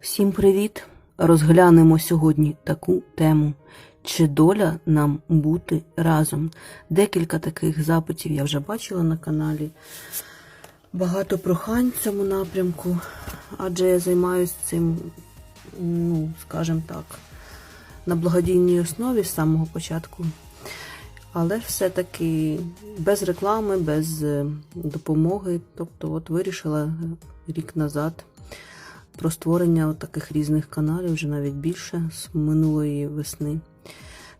Всім привіт! Розглянемо сьогодні таку тему. Чи доля нам бути разом? Декілька таких запитів я вже бачила на каналі. Багато прохань в цьому напрямку, адже я займаюся цим, ну, скажімо так, на благодійній основі з самого початку. Але все-таки без реклами, без е, допомоги. Тобто, от вирішила рік назад про створення таких різних каналів, вже навіть більше з минулої весни.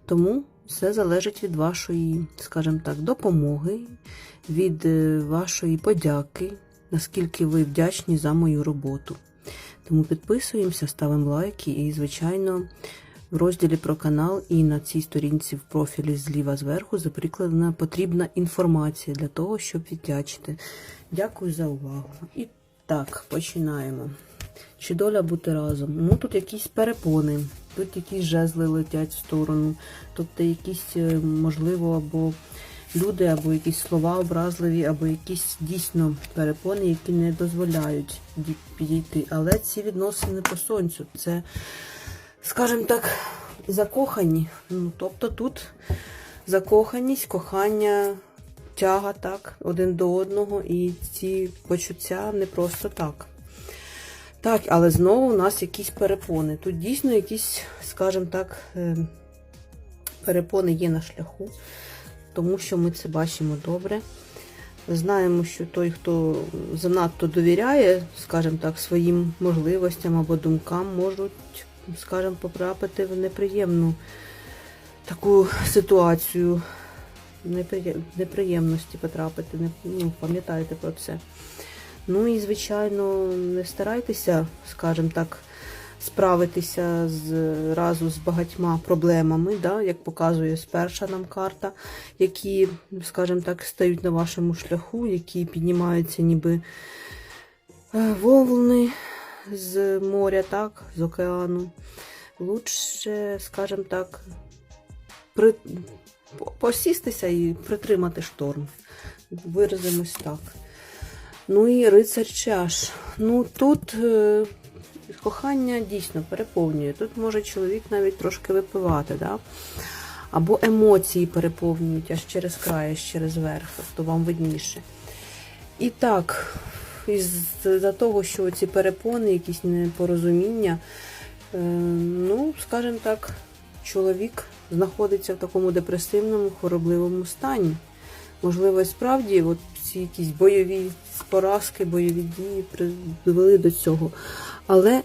Тому все залежить від вашої, скажімо так, допомоги, від е, вашої подяки, наскільки ви вдячні за мою роботу. Тому підписуємося, ставимо лайки і, звичайно, в розділі про канал і на цій сторінці в профілі зліва зверху заприкладена потрібна інформація для того, щоб віддячити. Дякую за увагу. І так, починаємо. Чи доля бути разом? Ну тут якісь перепони, тут якісь жезли летять в сторону, тобто якісь, е, можливо, або люди, або якісь слова образливі, або якісь дійсно перепони, які не дозволяють підійти. Але ці відносини по сонцю, це, скажімо так, закохані. Ну, тобто тут закоханість, кохання, тяга так, один до одного, і ці почуття не просто так. Так, але знову у нас якісь перепони. Тут дійсно якісь, скажімо так, е, перепони є на шляху, тому що ми це бачимо добре. Знаємо, що той, хто занадто довіряє, скажімо так, своїм можливостям або думкам, можуть, скажімо, потрапити в неприємну таку ситуацію, неприємності потрапити. Ну, пам'ятайте про це. Ну і, звичайно, не старайтеся, скажімо так, справитися з разу з багатьма проблемами, да, як показує сперша нам карта, які, скажімо так, стають на вашому шляху, які піднімаються ніби е, волни з моря, так, з океану. Лучше, скажімо так, при... посістися і притримати шторм. Виразимось так. Ну і рицар чаш. Ну тут е, кохання дійсно переповнює. Тут може чоловік навіть трошки випивати, да? або емоції переповнюють аж через край, аж через верх, тобто вам видніше. І так, із-за того, що ці перепони, якісь непорозуміння, е, ну, скажімо так, чоловік знаходиться в такому депресивному, хоробливому стані. Можливо, справді от ці якісь бойові поразки, бойові дії привели до цього. Але